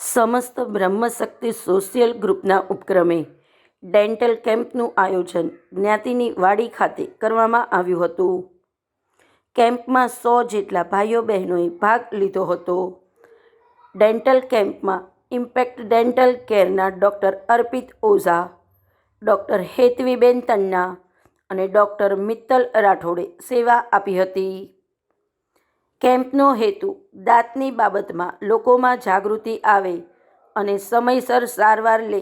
સમસ્ત બ્રહ્મશક્તિ સોશિયલ ગ્રુપના ઉપક્રમે ડેન્ટલ કેમ્પનું આયોજન જ્ઞાતિની વાડી ખાતે કરવામાં આવ્યું હતું. કેમ્પમાં સો જેટલા ભાઈઓ બહેનોએ ભાગ લીધો હતો. ડેન્ટલ કેમ્પમાં ઇમ્પેક્ટ ડેન્ટલ કેરના ડૉક્ટર અર્પિત ઓઝા, ડૉક્ટર હેતવીબેન તન્ના અને ડૉક્ટર મિત્તલ રાઠોડે સેવા આપી હતી. કેમ્પનો હેતુ દાંતની બાબતમાં લોકોમાં જાગૃતિ આવે અને સમયસર સારવાર લે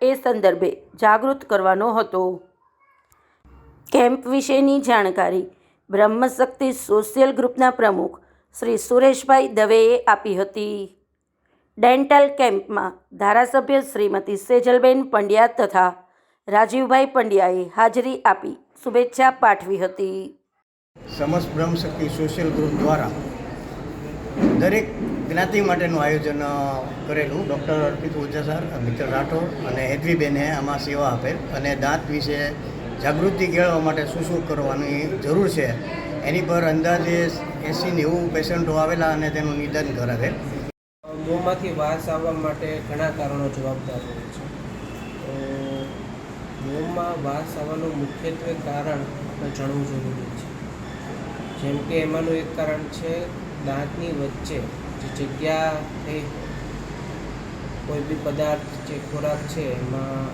એ સંદર્ભે જાગૃત કરવાનો હતો. કેમ્પ વિશેની જાણકારી બ્રહ્મશક્તિ સોશિયલ ગ્રુપના પ્રમુખ શ્રી સુરેશભાઈ દવેએ આપી હતી. ડેન્ટલ કેમ્પમાં ધારાસભ્ય શ્રીમતી સેજલબેન પંડ્યા તથા રાજીવભાઈ પંડ્યાએ હાજરી આપી શુભેચ્છા પાઠવી હતી. સમસ્ત બ્રહ્મશક્તિ સોશિયલ ગ્રુપ દ્વારા દરેક જ્ઞાતિ માટેનું આયોજન કરેલું. ડૉક્ટર અર્પિત ઓઝા સર મિત્ર રાઠોડ અને હેદવીબેને આમાં સેવા આપેલ અને દાંત વિશે જાગૃતિ કેળવવા માટે શું શું કરવાની જરૂર છે એની પર અંદાજે એંસી નેવું પેશન્ટો આવેલા અને તેનું નિદાન કરાવેલ. મોંમાંથી વાસ આવવા માટે ઘણા કારણો જવાબદાર હોય છે. મોંમાં વાસ આવવાનું મુખ્યત્વે કારણ આપણે જાણવું જરૂરી છે. જેમ કે એમાંનું એક કારણ છે દાંતની વચ્ચે જે જગ્યા કોઈ બી પદાર્થ જે ખોરાક છે એમાં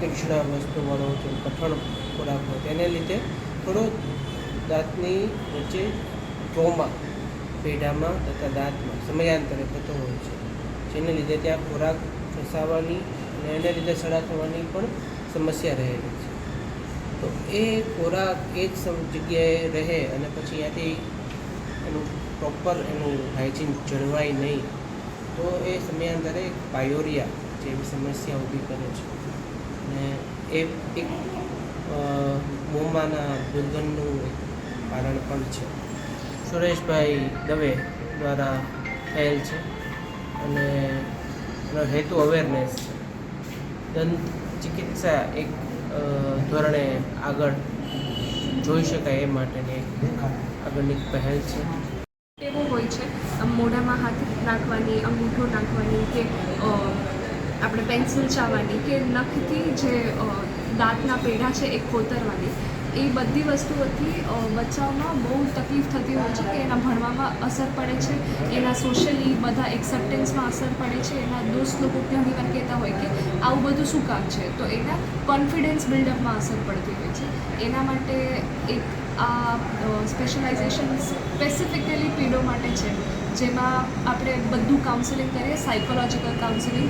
તીક્ષ્ણ વસ્તુવાળો જે કઠણ ખોરાક હોય તેને લીધે થોડો દાંતની વચ્ચે ટ્રોમા પેઢામાં તથા દાંતમાં સમયાંતરે થતો હોય છે. જેને લીધે ત્યાં ખોરાક ફસાવાની અને એને લીધે સડા થવાની પણ સમસ્યા રહેલી છે. તો એ ખોરાક એ જ સમ, જગ્યાએ રહે અને પછી ત્યાંથી એનું પ્રોપર એનું હાઇજીન જળવાય નહીં, તો એ સમયાંતરે પાયોરિયા જેવી સમસ્યા ઊભી કરે છે. અને એ એક મોંમાંના દુર્ગંધનું કારણ પણ છે. સુરેશભાઈ દવે દ્વારા થયેલ છે અને હેતુ અવેરનેસ છે. દંત ચિકિત્સા એક ધોરણે આગળ જોઈ શકાય એ માટેની એક આગળની પહેલ છે. ટેવો હોય છે? મોઢામાં હાથ નાખવાની અંગૂઠો નાખવાની કે આપણે પેન્સિલ ચાવવાની કે નખથી જે દાંતના પેઢા છે એ કોતરવાની. એ બધી વસ્તુઓથી બચ્ચાઓમાં બહુ તકલીફ થતી હોય છે કે એના ભણવામાં અસર પડે છે, એના સોશિયલી બધા એક્સેપ્ટન્સમાં અસર પડે છે, એના દોસ્ત લોકો ઘણી વાર કહેતા હોય કે આવું બધું શું કામ છે? તો એના કોન્ફિડન્સ બિલ્ડઅપમાં અસર પડતી હોય છે. એના માટે એક આ સ્પેશિયલાઇઝેશન સ્પેસિફિકલી પીડો માટે છે. જેમાં આપણે બધું કાઉન્સેલિંગ કરીએ સાયકોલોજીકલ કાઉન્સેલિંગ